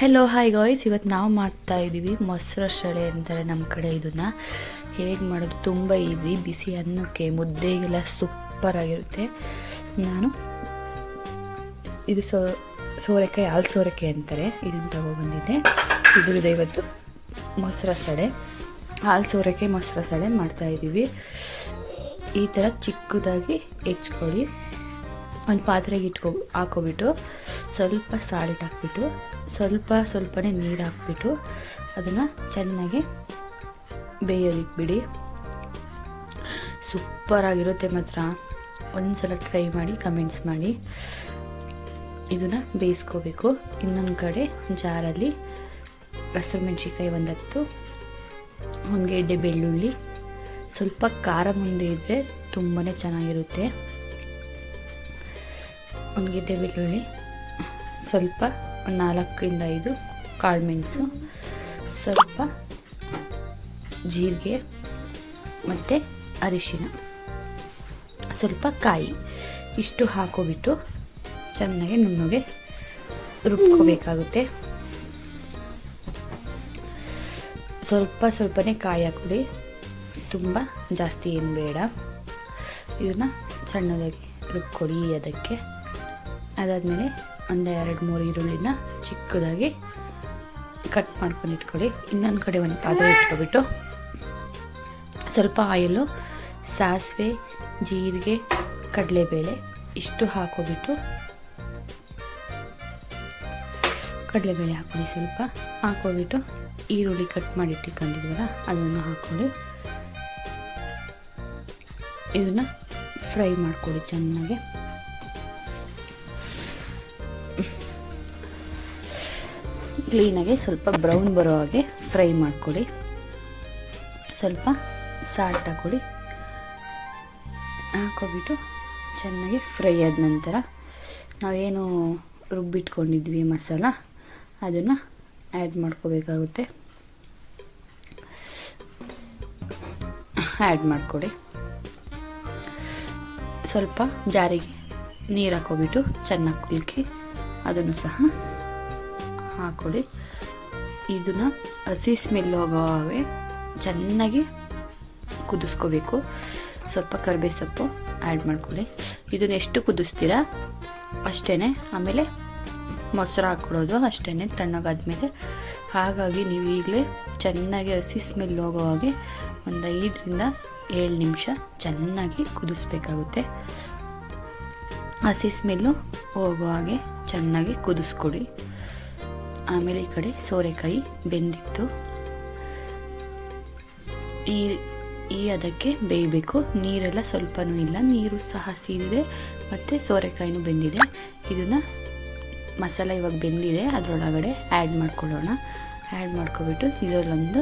Hello hi guys ಇವತ್ತು ನಾವು ಮಾಡ್ತಾ ಇದ್ದೀವಿ ಮೊಸರು ಸಡೆ ಅಂತಾರೆ ನಮ್ಮ ಕಡೆ ಇದನ್ನು. ಹೇಗೆ ಮಾಡೋದು ತುಂಬ ಈಸಿ ಬಿಸಿ ಅನ್ನಕ್ಕೆ ಮುದ್ದೆಗೆಲ್ಲ ಸೂಪರ್ ಆಗಿರುತ್ತೆ. ನಾನು ಇದು ಸೋ, ಸೋರೆಕಾಯಿ, ಹಾಲು ಸೋರೆಕಾಯಿ ಅಂತಾರೆ. ಇದನ್ನು ತಗೊಬಂದಿದ್ದೆ ಇದ್ರದ್ದು ಇವತ್ತು ಮೊಸರು ಸಡೆ ಹಾಲು ಸೋರೆಕಾಯಿ, ಮೊಸರು ಸಡೆ ಮಾಡ್ತಾ ಇದ್ದೀವಿ ಈ ಥರ ಚಿಕ್ಕದಾಗಿ ಹೆಚ್ಕೊಳ್ಳಿ. ಒಂದು ಪಾತ್ರೆಗೆ ಇಟ್ಕೊ, ಹಾಕೋಬಿಟ್ಟು ಸ್ವಲ್ಪ ಸಾಲ್ಟ್ ಹಾಕ್ಬಿಟ್ಟು, ಸ್ವಲ್ಪ ಸ್ವಲ್ಪನೇ ನೀರು ಹಾಕ್ಬಿಟ್ಟು ಅದನ್ನು ಚೆನ್ನಾಗಿ ಬೇಯೋದಿಕ್ಕೆ ಬಿಡಿ ಸೂಪರಾಗಿರುತ್ತೆ ಮಾತ್ರ. ಒಂದ್ಸಲ ಟ್ರೈ ಮಾಡಿ ಕಮೆಂಟ್ಸ್ ಮಾಡಿ. ಇದನ್ನು ಬೇಯಿಸ್ಕೋಬೇಕು. ಇನ್ನೊಂದು ಕಡೆ ಜಾರಲ್ಲಿ ಹಸಿರು ಮೆಣಸಿನ್ಕಾಯಿ ಒಂದು ಒಂದು ಗೆಡ್ಡೆ ಬೆಳ್ಳುಳ್ಳಿ. ಸ್ವಲ್ಪ ಖಾರ ಮುಂದೆ ಇದ್ದರೆ ತುಂಬಾ ಚೆನ್ನಾಗಿರುತ್ತೆ. ಒಂದು ಗೆಡ್ಡೆ ಬೆಳ್ಳುಳ್ಳಿ, ಸ್ವಲ್ಪ ಒಂದು ನಾಲ್ಕರಿಂದ ಐದು ಕಾಳುಮೆಣಸು ಸ್ವಲ್ಪ ಜೀರಿಗೆ ಮತ್ತು ಅರಿಶಿನ. ಸ್ವಲ್ಪ ಕಾಯಿ ಇಷ್ಟು ಹಾಕೋಬಿಟ್ಟು ಚೆನ್ನಾಗಿ ನುಣ್ಣಗೆ ರುಬ್ಕೋಬೇಕಾಗುತ್ತೆ. ಸ್ವಲ್ಪ ಸ್ವಲ್ಪನೇ ಕಾಯಿ ಹಾಕೊಳ್ಳಿ ತುಂಬ ಜಾಸ್ತಿ ಏನು ಬೇಡ. ಇದನ್ನು ಸಣ್ಣದಾಗಿ ರುಬ್ಕೊಳ್ಳಿ ಅದಕ್ಕೆ. ಅದಾದಮೇಲೆ ಒಂದು ಎರಡು ಮೂರು ಈರುಳ್ಳಿನ ಚಿಕ್ಕದಾಗಿ ಕಟ್ ಮಾಡ್ಕೊಂಡು ಇಟ್ಕೊಳ್ಳಿ. ಇನ್ನೊಂದು ಕಡೆ ಒಂದು ಪಾತ್ರೆ ಇಟ್ಕೊಬಿಟ್ಟು ಸ್ವಲ್ಪ ಆಯಿಲು ಸಾಸಿವೆ, ಜೀರಿಗೆ, ಕಡಲೆಬೇಳೆ ಇಷ್ಟು ಹಾಕೋಬಿಟ್ಟು ಕಡಲೆಬೇಳೆ ಹಾಕೊಳ್ಳಿ ಸ್ವಲ್ಪ. ಹಾಕೋಬಿಟ್ಟು ಈರುಳ್ಳಿ ಕಟ್ ಮಾಡಿ ಅದನ್ನು ಹಾಕೊಳ್ಳಿ ಇದನ್ನು ಫ್ರೈ ಮಾಡ್ಕೊಳ್ಳಿ ಚೆನ್ನಾಗಿ. ಕ್ಲೀನಾಗಿ ಸ್ವಲ್ಪ ಬ್ರೌನ್ ಬರೋ ಹಾಗೆ ಫ್ರೈ ಮಾಡ್ಕೊಳ್ಳಿ. ಸ್ವಲ್ಪ ಸಾಲ್ಟ್ ಹಾಕೊಳ್ಳಿ. ಹಾಕೋಬಿಟ್ಟು ಚೆನ್ನಾಗಿ ಫ್ರೈ ಆದ ನಂತರ ನಾವೇನು ರುಬ್ಬಿಟ್ಕೊಂಡಿದ್ವಿ ಮಸಾಲ, ಅದನ್ನು ಆ್ಯಡ್ ಮಾಡ್ಕೋಬೇಕಾಗುತ್ತೆ. ಆ್ಯಡ್ ಮಾಡಿಕೊಡಿ ಸ್ವಲ್ಪ ಜಾರಿಗೆ ನೀರು ಹಾಕೋಬಿಟ್ಟು ಚೆನ್ನಾಗಿ ಕುಲ್ಕಿ, ಅದನ್ನು ಸಹ ಹಾಕೊಳ್ಳಿ. ಇದನ್ನು ಹಸಿ ಸ್ಮೆಲ್ ಹೋಗೋ ಹಾಗೆ ಚೆನ್ನಾಗಿ ಕುದಿಸ್ಕೋಬೇಕು. ಸ್ವಲ್ಪ ಕರಿಬೇ ಸೊಪ್ಪು ಆ್ಯಡ್ ಮಾಡ್ಕೊಳ್ಳಿ. ಇದನ್ನು ಎಷ್ಟು ಕುದಿಸ್ತೀರಾ? ಅಷ್ಟೇ ಆಮೇಲೆ ಮೊಸರು ಹಾಕ್ಕೊಡೋದು. ಅಷ್ಟೇ ತಣ್ಣಗಾದ್ಮೇಲೆ. ಹಾಗಾಗಿ ನೀವು ಈಗಲೇ ಚೆನ್ನಾಗಿ ಹಸಿ ಸ್ಮೆಲ್ ಹೋಗೋ ಹಾಗೆ ಒಂದು ಐದರಿಂದ ಏಳು ನಿಮಿಷ ಚೆನ್ನಾಗಿ ಕುದಿಸ್ಬೇಕಾಗುತ್ತೆ. ಹಸಿ ಸ್ಮೆಲ್ಲು ಹಾಗೆ ಚೆನ್ನಾಗಿ ಕುದಿಸ್ಕೊಡಿ. ಆಮೇಲೆ ಈ ಕಡೆ ಸೋರೆಕಾಯಿ ಬೆಂದಿತ್ತು. ಈ ಈ ಅದಕ್ಕೆ ಬೇಯಬೇಕು. ನೀರೆಲ್ಲ ಸ್ವಲ್ಪನೂ ಇಲ್ಲ. ನೀರು ಸಹ ಸೀದಿದೆ ಮತ್ತು ಸೋರೆಕಾಯಿನೂ ಬೆಂದಿದೆ. ಇದನ್ನು ಮಸಾಲೆ ಇವಾಗ ಬೆಂದಿದೆ. ಅದರೊಳಗಡೆ ಆ್ಯಡ್ ಮಾಡ್ಕೊಳ್ಳೋಣ. ಆ್ಯಡ್ ಮಾಡ್ಕೊಬಿಟ್ಟು ಇದರಲ್ಲೊಂದು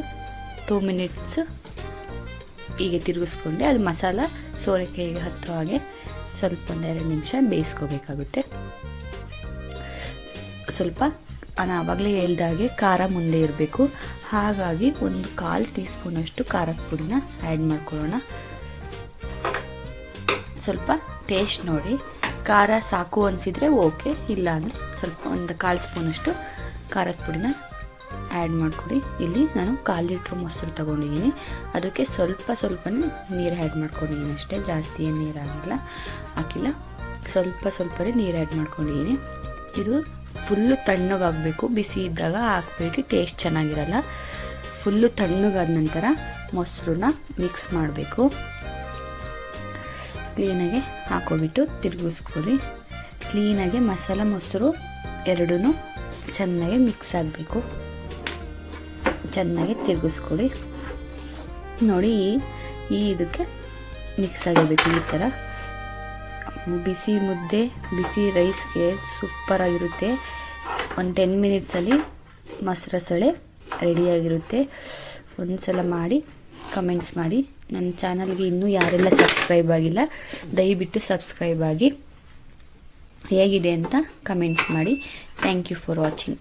ಟೂ ಮಿನಿಟ್ಸ್ ಹೀಗೆ ತಿರುಗಿಸ್ಕೊಂಡೆ. ಅದು ಮಸಾಲ ಸೋರೆಕಾಯಿಗೆ ಹತ್ತೋ ಹಾಗೆ ಸ್ವಲ್ಪ ಒಂದೆರಡು ನಿಮಿಷ ಬೇಯಿಸ್ಕೋಬೇಕಾಗುತ್ತೆ. ಸ್ವಲ್ಪ ನಾನು ಆವಾಗಲೇ ಹೇಳ್ದಾಗೆ ಖಾರ ಮುಂದೆ ಇರಬೇಕು. ಹಾಗಾಗಿ ಒಂದು ಕಾಲು ಟೀ ಸ್ಪೂನಷ್ಟು ಖಾರದ ಪುಡಿನ ಆ್ಯಡ್ ಮಾಡ್ಕೊಳ್ಳೋಣ. ಸ್ವಲ್ಪ ಟೇಸ್ಟ್ ನೋಡಿ. ಖಾರ ಸಾಕು ಅನಿಸಿದರೆ ಓಕೆ, ಇಲ್ಲ ಅಂದರೆ ಸ್ವಲ್ಪ ಒಂದು ಕಾಲು ಸ್ಪೂನಷ್ಟು ಖಾರದ ಪುಡಿನ ಆ್ಯಡ್ ಮಾಡಿಕೊಡಿ. ಇಲ್ಲಿ ನಾನು ಕಾಲು ಲೀಟ್ರ್ ಮೊಸರು ತೊಗೊಂಡಿದ್ದೀನಿ. ಅದಕ್ಕೆ ಸ್ವಲ್ಪ ಸ್ವಲ್ಪನೇ ನೀರು ಆ್ಯಡ್ ಮಾಡ್ಕೊಂಡಿದ್ದೀನಿ ಅಷ್ಟೇ. ಜಾಸ್ತಿ ಏನು ನೀರು ಆಗಿಲ್ಲ ಹಾಕಿಲ್ಲ. ಸ್ವಲ್ಪ ಸ್ವಲ್ಪನೇ ನೀರು ಆ್ಯಡ್ ಮಾಡ್ಕೊಂಡಿದ್ದೀನಿ. ಇದು ಫುಲ್ಲು ತಣ್ಣಗಾಗಬೇಕು. ಬಿಸಿ ಇದ್ದಾಗ ಹಾಕ್ಬೇಡಿ ಟೇಸ್ಟ್ ಚೆನ್ನಾಗಿರಲ್ಲ. ಫುಲ್ಲು ತಣ್ಣಗಾದ ನಂತರ ಮೊಸರನ್ನ ಮಿಕ್ಸ್ ಮಾಡಬೇಕು. ಕ್ಲೀನಾಗಿ ಹಾಕೋಬಿಟ್ಟು ತಿರುಗಿಸ್ಕೊಳ್ಳಿ. ಕ್ಲೀನಾಗಿ ಮಸಾಲ, ಮೊಸರು ಎರಡೂ ಚೆನ್ನಾಗಿ ಮಿಕ್ಸ್ ಆಗಬೇಕು. ಚೆನ್ನಾಗಿ ತಿರುಗಿಸ್ಕೊಳ್ಳಿ. ನೋಡಿ, ಈ ಇದಕ್ಕೆ ಮಿಕ್ಸ್ ಆಗಬೇಕು ಈ ಥರ. ಬಿಸಿ ಮುದ್ದೆ, ಬಿಸಿ ರೈಸ್ಗೆ ಸೂಪರಾಗಿರುತ್ತೆ ಒಂದು ಟೆನ್ ಮಿನಿಟ್ಸಲ್ಲಿ ಮೊಸರು ಸೊಳೆ ರೆಡಿಯಾಗಿರುತ್ತೆ ಒಂದು ಸಲ ಮಾಡಿ ಕಮೆಂಟ್ಸ್ ಮಾಡಿ. ನನ್ನ ಚಾನಲ್ಗೆ ಇನ್ನೂ ಯಾರೆಲ್ಲ ಸಬ್ಸ್ಕ್ರೈಬ್ ಆಗಿಲ್ಲ, ದಯವಿಟ್ಟು ಸಬ್ಸ್ಕ್ರೈಬ್ ಆಗಿ. ಹೇಗಿದೆ ಅಂತ ಕಮೆಂಟ್ಸ್ ಮಾಡಿ. Thank you for watching